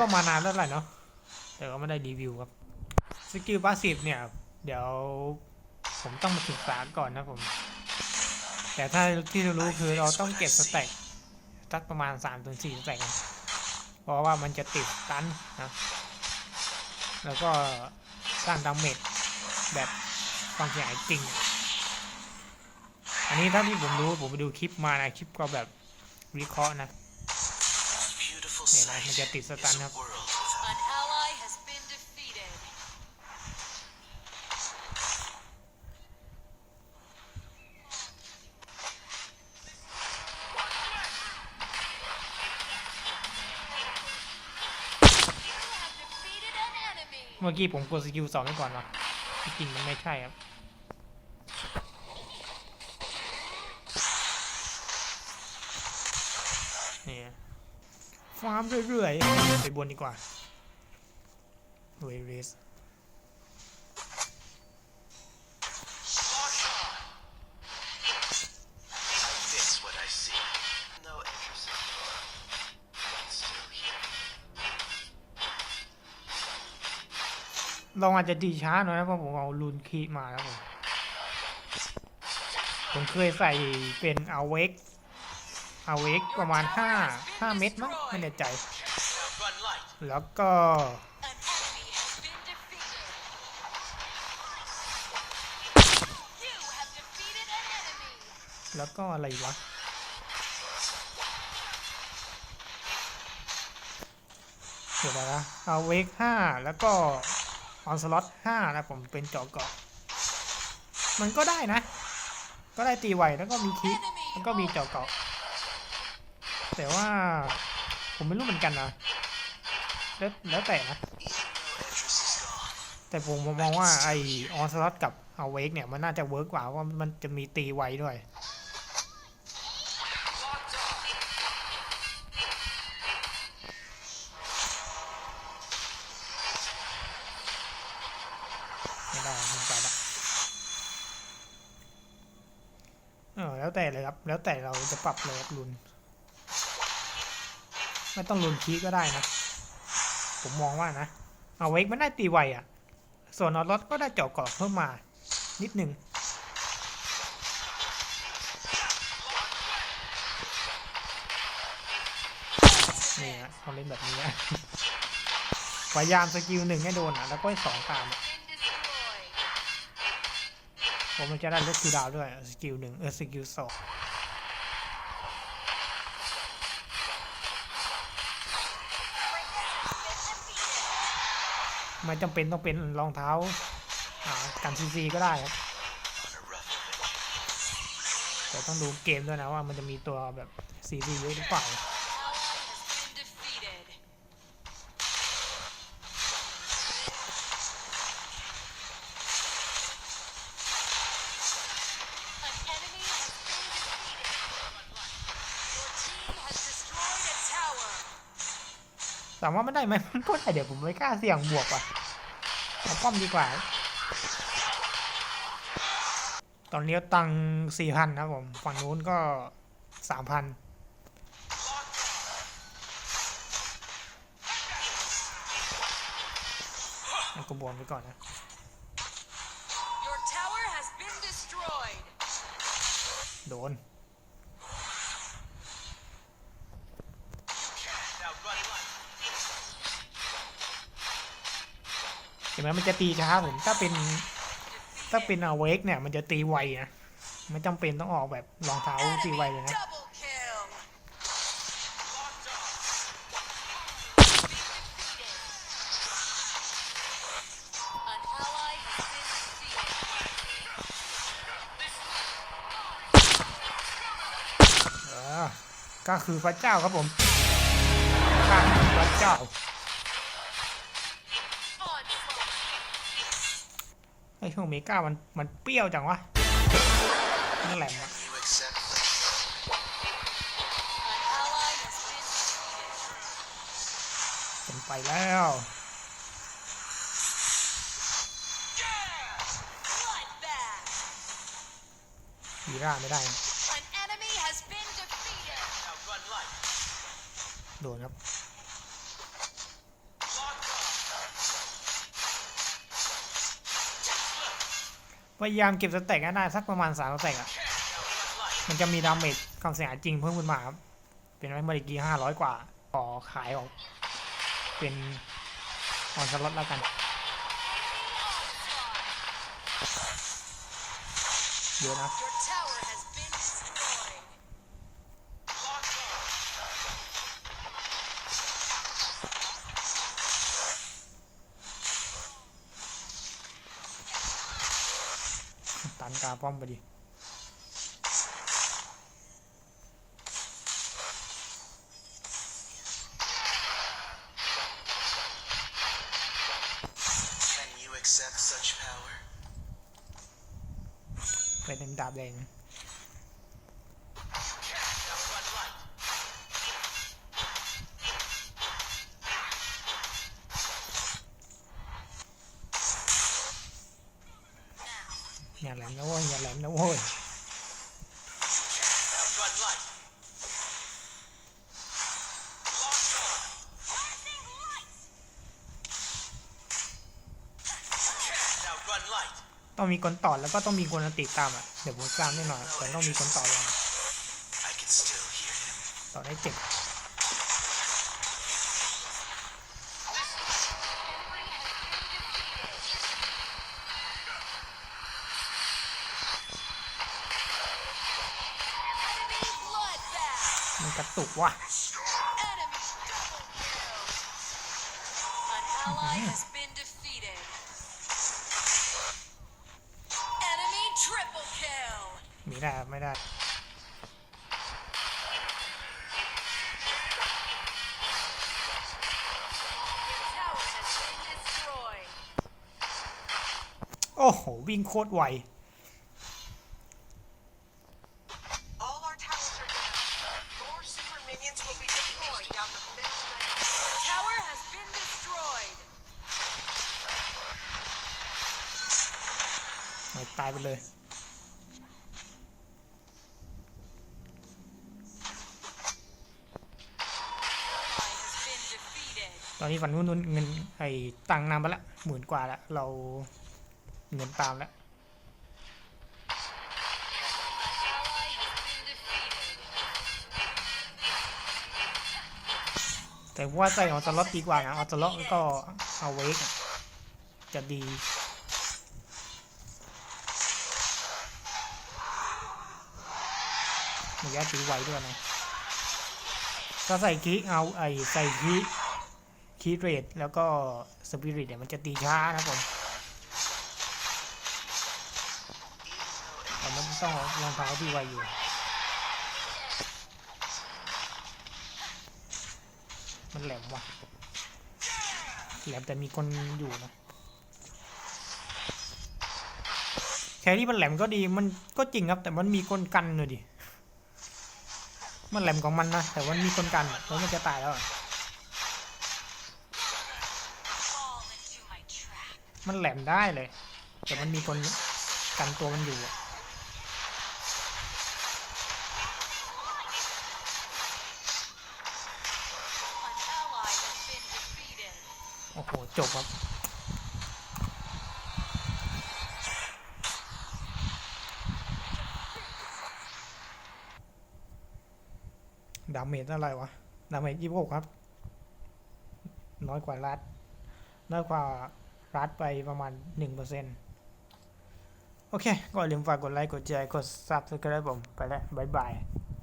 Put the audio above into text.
ก็มานานแล้วแหละเนาะแต่ก็ไม่ได้รีวิวครับสกิลพาสซีฟเนี่ย เดี๋ยวผมต้องมาศึกษาก่อนนะผม แต่ถ้าที่เรารู้คือเราต้องเก็บสแต็กสักประมาณ3-4ถึงสแต็กนะเพราะว่ามันจะติดตันนะแล้วก็สร้างดาเมจแบบความเสียหายจริง อันนี้ถ้าที่ผมรู้ผมไปดูคลิปมานะคลิปก็แบบวิเคราะห์นะ Beautiful เนี่ยนะ sight มันจะติดสตัน is ค a รับ world without An ally has been defeated. เมื่อกี้ผมกดสกิลสองไปก่อนวะจริงๆมันไม่ใช่ครับ นี่ ฟาร์มเรื่อยๆ ไปบนดีกว่าเวเรสลองอาจจะดีช้าหน่อยนะเพราะผมเอาลูนคีมาแล้วผมผมเคยใส่เป็นเอาเวก อาเวกประมาณ 5 5 เม็ดมั้งไม่แน่ใจ แล้วก็แล้วก็อะไรวะ เดี๋ยวนะเอาเวกห้าแล้วก็ออนสล็อตห้านะผมเป็นเจาะเกาะมันก็ได้นะ ก็ได้ตีไวแล้วก็มีคิแล้วก็มีเจาะเกาะ แต่ว่าผมไม่รู้เหมือนกันนะแล้วแล้วแต่นะ แต่ผมมองว่าไอออนสล็อตกับเอาเวกเนี่ย มันน่าจะเวิร์กกว่าว่ามันจะมีตีไวด้วยไม่ได้ไม่ไปละเออแล้วแต่เลยครับ แล้วแต่เราจะปรับเลยครับลุน ไม่ต้องลุนคีย์ก็ได้นะ ผมมองว่านะ เอาเวกมันได้ตีไวอะ่ะ ส่วนออรถก็ได้เจาะเกาะเพิ่มมา นิดนึงนี่ฮะเขาเล่นแบบนี้นะพยายามสกิลหนึ่งให้โดนอะ แล้วก็สองตามอะผมมันจะได้ลดคูลดาวด้วยสกิลหนึ่งเออสกิลสอง ไม่จำเป็นต้องเป็นรองเท้าากันซีซีก็ได้ครับแต่ต้องดูเกมด้วยนะว่ามันจะมีตัวแบบซีซีเยอะหรือเปล่า ถามว่ามันได้ไหมมันก็ได้เดี๋ยวผมไม่กล้าเสี่ยงบวกว่ะเอาป้อมดีกว่า ตอนนี้ตังสี่พันครับผมฝั่งนู้นก็สามพันเอากระบวนไปก่อนนะ Your tower has been destroyed. โดน ห็นไหมมันจะตีช้าผมถ้าเป็น ถ้าเป็นอเวกเนี่ย มันจะตีไวนะไม่จำเป็นต้องออกแบบรองเท้าตีไวเลยนะ double kill. An ally has been defeated. เออก็คือพระเจ้าครับผมข้าคือพระเจ้า ช่วงเมกามันมันเปรี้ยวจังวะนั่นแหละ You accept An ally has been defeated. ผมไปแล้ว Bloodbath. วีร่าไม่ได้ An enemy has been defeated. Now run light. โดนครับ พยายามเก็บสเต็กให้ได้สักประมาณสามสเต็กอะมันจะมีดาเมจความเสียหายจริงเพิ่มขึ้นมาครับ เป็นไว้เมื่อกี้ห้าร้อยกว่าขอขายออก เป็นออนสล็อตแล้วกันเยอะนะ ตันกาป้อมไปดิ Can you accept such power? เป็นดาบแดง มนะเว้ยอย่าแหลมนะเว้ยต้องมีคนต่อแล้วก็ต้องมีคนติดตามอะ เดี๋ยวผมตามแน่นอนแต่ต้องมีคนต่อรอง I can still hear him. ต่อได้เจ็บ defeated. Enemy triple kill. มีได้ไม่ได้ Your tower has been destroyed. โอ้โห วิ่งโคตรไว ตายไปเลยตอนนี้ฝันนู้นนู้นเงินไอ้ตังนำไปละหมื่นกว่าละเราเงินตามล้ว Ally has been defeated. แต่ว่าใส่ออตลอตดีกว่านะออตลอตก็เอาเวกจะดี ระยะตีไว้ด้วยนะถ้าใส่คีเอาไอใส่คีคีเรทแล้วก็สปิริตเนี่ยมันจะตีช้านะผมแต่มันต้องรองเท้าที่ไวอยู่มันแหลมว่ะแหลมแต่มีคนอยู่นะแค่ที่มันแหลมก็ดีมันก็จริงครับ แต่มันมีคนกันเลยดิ มันแหลมของมันนะ แต่ว่ามีคนกันแล้วมันจะตายแล้วมันแหลมได้เลย แต่มันมีคนกันตัวมันอยู่โอ้โห จบครับ ดาเมจอะไรวะ ดาเมจยี่สิบหกครับ น้อยกว่ารัดน้อยกว่ารัดไปประมาณหนึ่งเปอร์เซ็นต์โอเค ก็อย่าลืมฝากกดไลค์ กดแชร์ กด subscribe ผม ไปแล้ว บ๊ายบาย